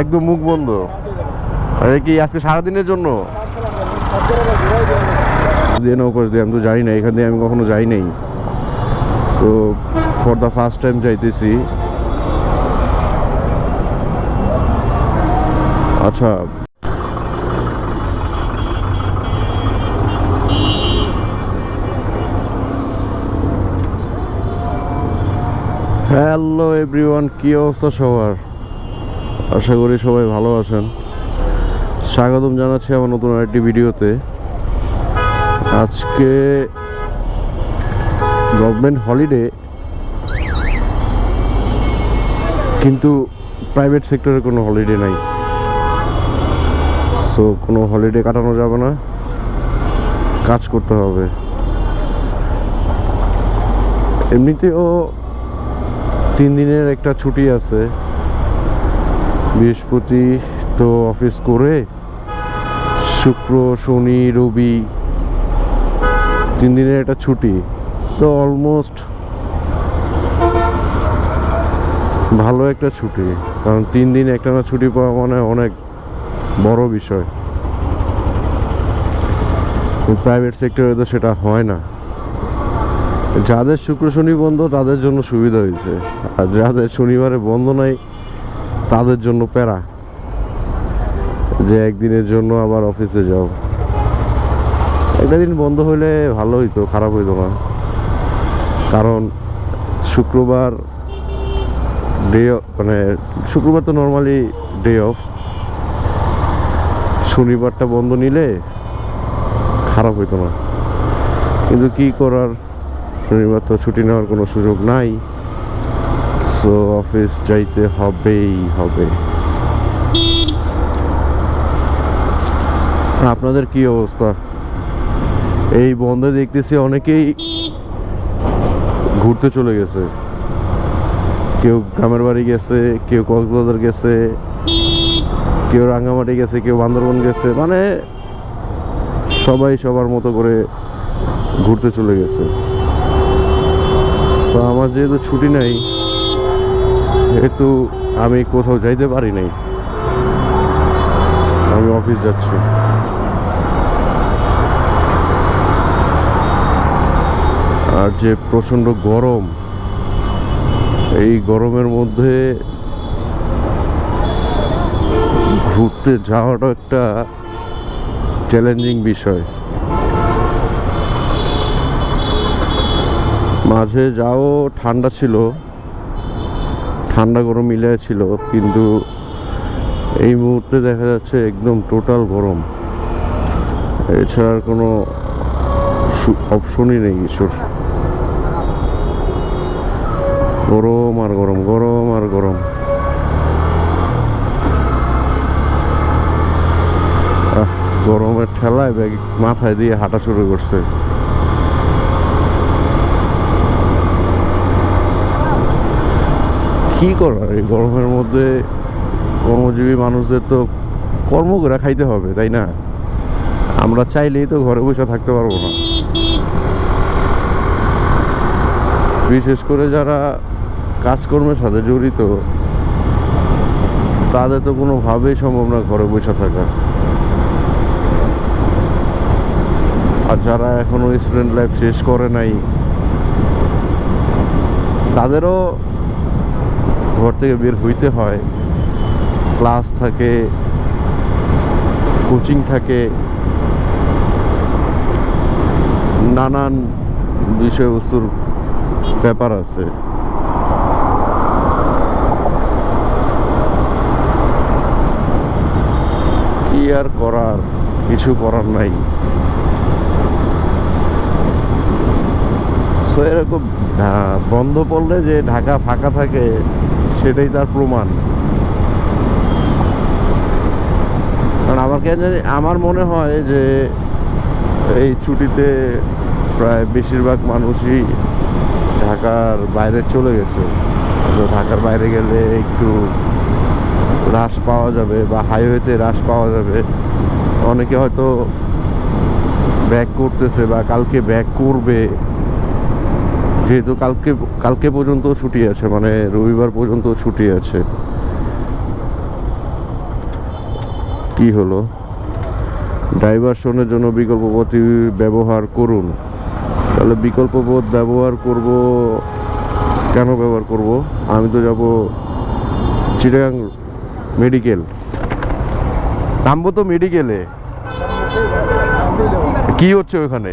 একদম মুখ বন্ধ। আরে কি আজকে সারাদিনের জন্য? দিয়ে দিয়ে, আমি তো জানি না, এখান দিয়ে আমি কখনো যাই নাই। So for the first time যাইতেছি। আচ্ছা হ্যালো এভরিওয়ান কি অবস্থা সবার? আশা করি সবাই ভালো আছেন। স্বাগতম জানাচ্ছি আমার নতুন আরেকটি ভিডিওতে। আজকে গভর্নমেন্ট হলিডে কিন্তু প্রাইভেট সেক্টরে কোনো হলিডে নাই। সো কোনো হলিডে কাটানো যাবে না। কাজ করতে হবে। এমনিতেও তিন দিনের একটা ছুটি আছে। বৃহস্পতি তো অফিস করে, শুক্র, শনি, রবি তিন দিনের একটা ছুটি। তো অলমোস্ট ভালো একটা ছুটি, কারণ তিন দিন একটা না ছুটি পাওয়া মানে অনেক বড় বিষয়। প্রাইভেট সেক্টরে তো সেটা হয় না। যাদের শুক্র শনি বন্ধ, তাদের জন্য সুবিধা হয়েছে। আর যাদের শনিবারে বন্ধ নাই, তাদের জন্য প্যারা। যে একদিনের জন্য আবার অফিসে যাও। একটা দিন বন্ধ হইলে ভালো হইতো, খারাপ হইতো না। কারণ শুক্রবার ডে মানে শুক্রবার তো নর্মালি ডে অফ শনিবারটা বন্ধ নিলে খারাপ হইতো না। কিন্তু কি করার? শনিবার তো ছুটি নেওয়ার কোনো সুযোগ নাই। সো অফিস যাইতে হবেই, হবে। আপনাদের কি অবস্থা? এই বন্ধে দেখতেছি অনেকেই ঘুরতে চলে গেছে। কেউ গ্রামের বাড়ি গেছে, কেউ কক্সবাজার গেছে, কেউ রাঙ্গামাটি গেছে, কেউ বান্দরবন গেছে। মানে সবাই সবার মতো করে ঘুরতে চলে গেছে। তো আমার যেহেতু ছুটি নাই, যেহেতু আমি কোথাও যাইতে পারি নাই, আমি অফিস যাচ্ছি। আর যে প্রচণ্ড গরম, এই গরমের মধ্যে ঘুরতে যাওয়াটা একটা চ্যালেঞ্জিং বিষয়। মাঝে যাও, ঠান্ডা ছিল। ঠান্ডা গরম মিলে ছিল, কিন্তু এই মুহূর্তে দেখা যাচ্ছে একদম টোটাল গরম। এছাড়া কোনো অপশনই নেই কিছুর। গরম আর গরম গরম আর গরম। গরমের ঠেলায় ব্যাগ মাথায় দিয়ে হাঁটা শুরু করছে। কি করার এই গরমের মধ্যে কর্মজীবী মানুষদের তো কর্ম করে খাইতে হবে, তাই না? আমরা চাইলেই তো ঘরে বসে থাকতে পারব না। বিশেষ করে যারা কাজকর্মের সাথে জড়িত, তাদের তো কোনোভাবেই সম্ভব না ঘরে বসে থাকা। আর যারা এখনও স্টুডেন্ট লাইফ শেষ করে নাই, তাদেরও ঘর থেকে বের হইতে হয়। ক্লাস থাকে, কোচিং থাকে। নানান বিষয়বস্তুর ব্যাপার আছে। কি আর করার? কিছু করার নাই। সো এরকম বন্ধ পড়লে যে ঢাকা ফাঁকা থাকে, সেটাই তার প্রমাণ। কারণ আমার কেন জানি, আমার মনে হয় যে এই ছুটিতে প্রায় বেশিরভাগ মানুষই ঢাকার বাইরে চলে গেছে। তো ঢাকার বাইরে গেলে একটু হ্রাস পাওয়া যাবে বা হাইওয়েতে হ্রাস পাওয়া যাবে। অনেকে হয়তো ব্যাক করতেছে বা কালকে ব্যাক করবে। যেহেতু কালকে কালকে পর্যন্ত ছুটি আছে মানে রবিবার পর্যন্ত ছুটি আছে। কি হলো? ডাইভারশনের জন্য বিকল্প পথ ব্যবহার করুন। তাহলে বিকল্প পথ ব্যবহার করব, কেন ব্যবহার করব? আমি তো যাব চিটাগাং মেডিকেল। নামবো তো মেডিকেলে। কি হচ্ছে ওখানে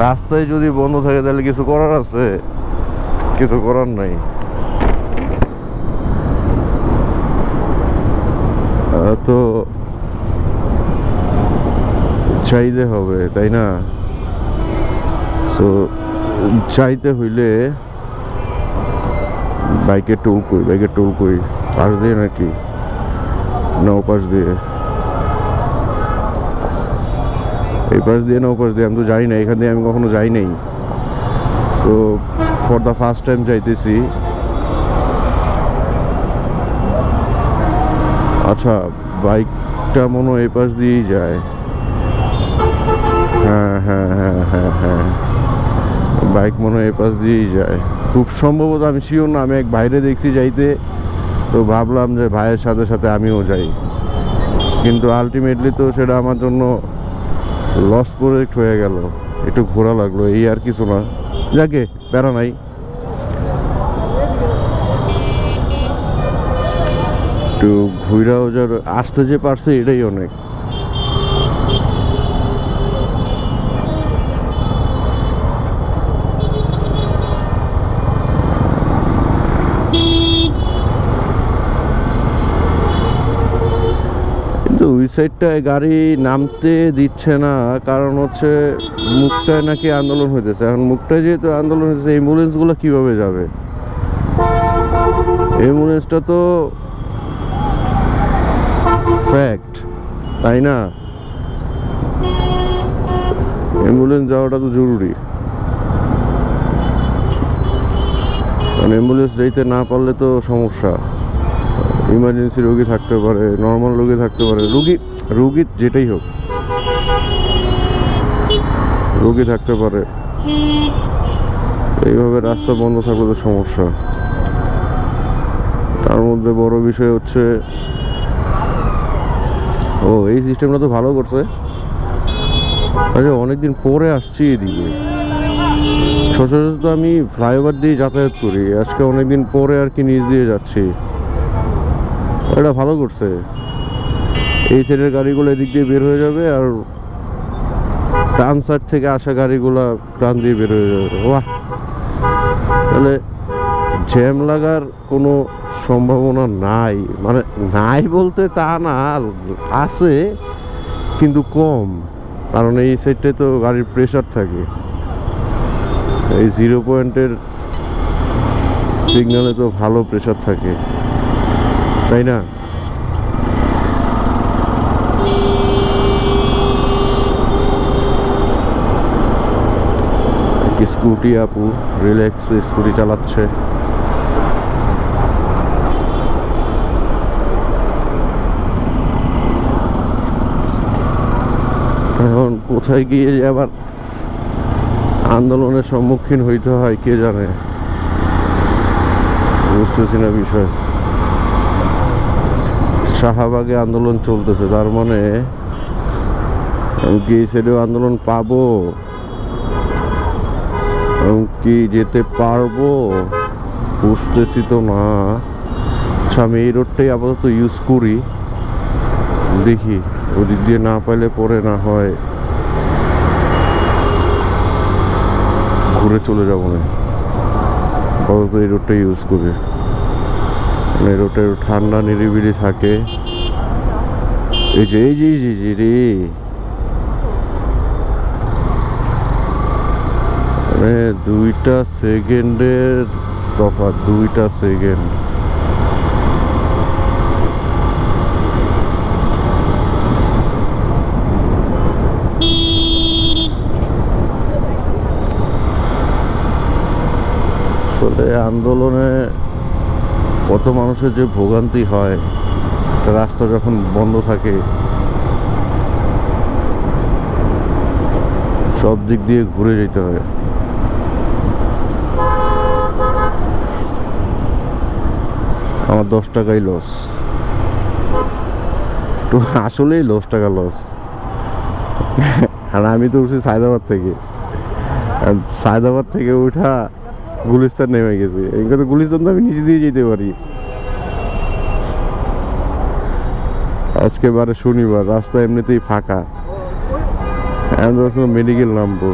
রাস্তায় যদি বন্ধ থাকে তাহলে কিছু করার আছে? কিছু করার নাই। তো চাইতে হবে, তাই না? তো চাইতে হইলে বাইকের টোল কই বাইকের টোল কই পাশ দিয়ে নাকি? না পাশ দিয়ে। এই পাশ দিয়ে না ও পাশ দিয়ে, আমি তো যাই না এখান দিয়ে আমি কখনো যাই নাই। So for the first time যাইতেছি। আচ্ছা বাইকটা মনে হয় এই পাশ দিয়েই যায়। হ্যাঁ হ্যাঁ হ্যাঁ হ্যাঁ হ্যাঁ। বাইক মনে হয় এই পাশ দিয়েই যায়। খুব সম্ভবত আমি শিওর না, আমি এক বাইরে দেখছি যাইতে। তো ভাবলাম যে ভাইয়ের সাথে সাথে আমিও যাই। কিন্তু আলটিমেটলি তো সেটা আমার জন্য লস প্রজেক্ট হয়ে গেল। একটু ঘোরা লাগল, এই আর কিছু না। যাকে প্যারা নাই। একটু ঘুরাও যার আসতে যে পারছে, এটাই অনেক। সাইডটায় গাড়ি নামতে দিচ্ছে না, কারণ হচ্ছে মুখটায় নাকি আন্দোলন হইতেছে। এখন মুখটায় যেহেতু আন্দোলন হইতেছে অ্যাম্বুলেন্সগুলো কীভাবে যাবে? অ্যাম্বুলেন্সটা তো ফ্যাক্ট তাই না? অ্যাম্বুলেন্স যাওয়াটা তো জরুরি। কারণ অ্যাম্বুলেন্স যাইতে না পারলে তো সমস্যা। ইমার্জেন্সি রোগী থাকতে পারে নর্মাল রোগী থাকতে পারে, রুগী রুগী যেটাই হোক, রুগী থাকতে পারে। এইভাবে রাস্তা বন্ধ থাকলে তো সমস্যা। তার মধ্যে বড় বিষয় হচ্ছে, ও, এই সিস্টেমটা তো ভালো করছে। আচ্ছা অনেকদিন পরে আসছি এদিকে। সচরাচর তো আমি ফ্লাইওভার দিয়ে যাতায়াত করি, আজকে অনেকদিন পরে আর কি নিচ দিয়ে যাচ্ছি। এটা ভালো করছে। এই সাইডের গাড়িগুলো এদিক দিয়ে বের হয়ে যাবে আর ডান সাইড থেকে আসা গাড়িগুলো ডান দিয়ে বের হয়ে যাবে। বাহ! তাহলে জ্যাম লাগার কোনো সম্ভাবনা নাই। মানে নাই বলতে তা না, আছে কিন্তু কম। কারণ এই সাইডটায় তো গাড়ির প্রেশার থাকে। এই জিরো পয়েন্টের সিগন্যালে তো ভালো প্রেশার থাকে। তাই না? স্কুটি আপু? রিল্যাক্স স্কুটি চালাচ্ছে। এখন কোথায় গিয়ে যে আবার আন্দোলনের সম্মুখীন হইতে হয়, কে জানে? বুঝতেছি না বিষয়। শাহবাগে আন্দোলন চলতেছে, তার মানে কি এই আন্দোলন পাবো কি যেতে পারব, বুঝতেছি তো না। আচ্ছা আমি এই রোডটাই আপাতত ইউজ করি, দেখি, ওদিক দিয়ে না পাইলে পরে না হয়, ঘুরে চলে যাব না আপাতত এই রোডটাই ইউজ করি। মানে এই ঠান্ডা নিরিবিলি থাকে। এই যে এই যে যে, এই রে মানে দুইটা সেকেন্ডের তফাৎ, দুইটা সেকেন্ড। আসলে আন্দোলনে কত মানুষের যে ভোগান্তি হয় রাস্তা যখন বন্ধ থাকে, সব দিক দিয়ে ঘুরে যেতে হয়। আমার দশ টাকাই লস তো আসলেই দশ টাকা লস আর আমি তো উঠছি সায়দাবাদ থেকে। সায়দাবাদ থেকে উঠা গুলিস্তান নেমে গেছে। এই কথা গুলিস্তান তো আমি নিচে দিয়ে যেতে পারি। আজকে বারে শনিবার, রাস্তা এমনিতেই ফাঁকা। মেডিকেল নামবো।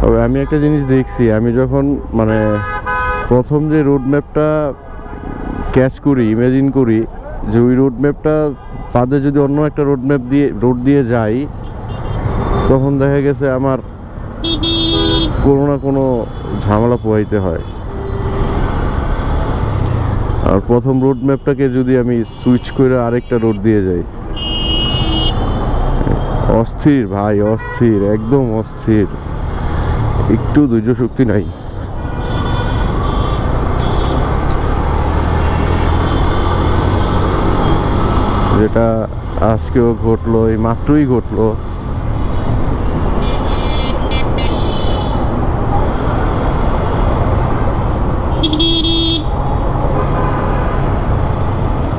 তবে আমি একটা জিনিস দেখছি, আমি যখন মানে প্রথম যে রোড ম্যাপটা ক্যাচ করি ইমাজিন করি, যে ওই রোড ম্যাপটা বাদে যদি অন্য একটা রোড ম্যাপ দিয়ে রোড দিয়ে যাই, তখন দেখা গেছে আমার কোনো না কোনো ঝামেলা পোহাইতে হয়। আর প্রথম রোড ম্যাপটাকে যদি আমি সুইচ করে আরেকটা রোড দিয়ে যাই। অস্থির ভাই, অস্থির, একদম অস্থির। একটু ধৈর্য শক্তি নাই। যেটা আজকেও ঘটলো, এই মাত্রই ঘটলো।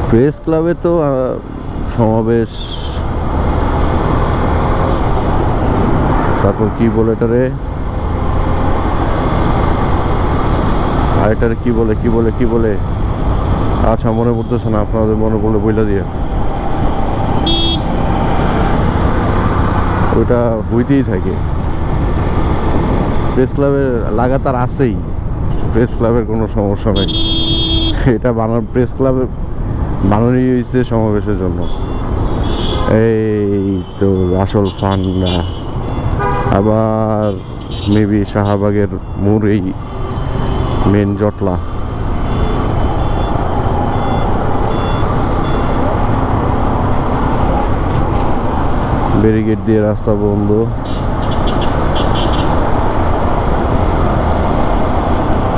প্রেস ক্লাবে তো সমাবেশ। তারপর কি বলে এটারে? আর কি বলে কি বলে কি বলে? আচ্ছা মনে পড়তেছে না, আপনাদের মনে পড়লে বইলা দিয়ে। ওইটা হইতেই থাকে। প্রেস ক্লাবের লাগাতার আছেই। প্রেস ক্লাবের কোনো সমস্যা নেই। এটা বানান প্রেস ক্লাবের বানানোই হয়েছে সমাবেশের জন্য। এই তো আসল ফান্ডা। আবার মেবি শাহবাগের মোড়েই মেন জটলা। ব্যারিকেড দিয়ে রাস্তা বন্ধ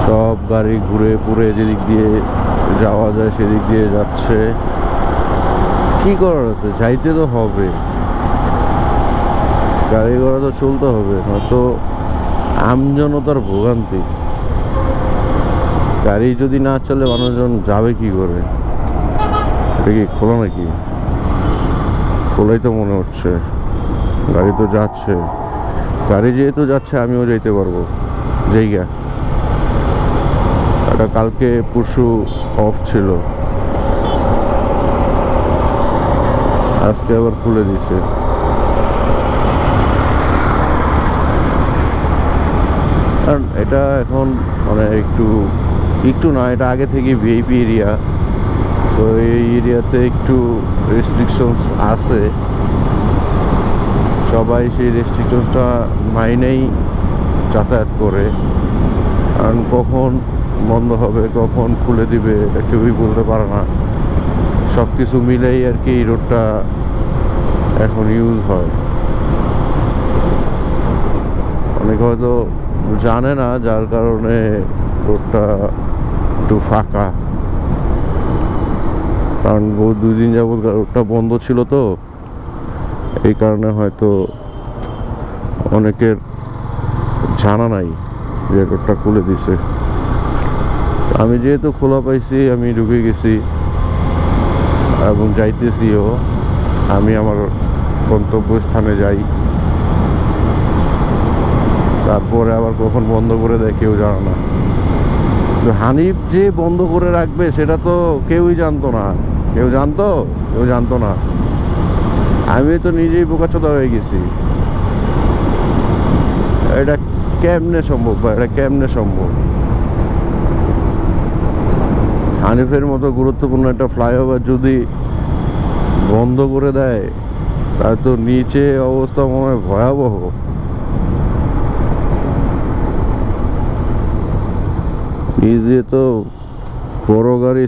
সব গাড়ি ঘুরে পুরে যেদিক দিয়ে যাওয়া যায় সেদিক দিয়ে যাচ্ছে। কি করার আছে? যাইতে তো হবে। গাড়ি ঘোড়া তো চলতে হবে, নয়তো আমজনতার ভোগান্তি। গাড়ি যদি না চলে, মানুষজন যাবে কি করে? এটা কি খোলা নাকি? খোলাই তো মনে হচ্ছে। গাড়ি তো যাচ্ছে। গাড়ি যেহেতু যাচ্ছে, আমিও যেতে পারব। জায়গা। এটা কালকে পরশু অফ ছিল। আজকে আবার খুলে দিছে। কারণ এটা এখন মানে একটু একটু না, এটা আগে থেকে ভিআইপি এরিয়া তো এই এরিয়াতে একটু রেস্ট্রিকশনস আছে। সবাই সেই রেস্ট্রিকশনসটা মাইনেই যাতায়াত করে। কারণ কখন বন্ধ হবে, কখন খুলে দিবে, এটা কেউই বলতে পারে না। সব কিছু মিলেই আর কি এই রোডটা এখন ইউজ হয়। অনেকে হয়তো জানে না, যার কারণে রোডটা একটু ফাঁকা। কারণ ও দুই দিন যাবত রোডটা বন্ধ ছিল তো, এই কারণে হয়তো অনেকের জানা নাই যে রোডটা খুলে দিছে। আমি যেহেতু খোলা পাইছি, আমি ঢুকে গেছি এবং যাইতেছিও আমি আমার গন্তব্যস্থানে যাই। তারপরে আবার কখন বন্ধ করে দেয় কেউ জানে না। হানিফ যে বন্ধ করে রাখবে, সেটা তো কেউই জানতো না। কেউ জানতো কেউ জানতো না। আমি তো নিজেই বোকাচোদা হয়ে গেছি। এটা কেমনে সম্ভব বা এটা কেমনে সম্ভব? হানিফের মতো গুরুত্বপূর্ণ একটা ফ্লাইওভার যদি বন্ধ করে দেয়, তাহলে তো নিচে অবস্থা মনে হয় ভয়াবহ। নিচ দিয়ে তো বড় গাড়ি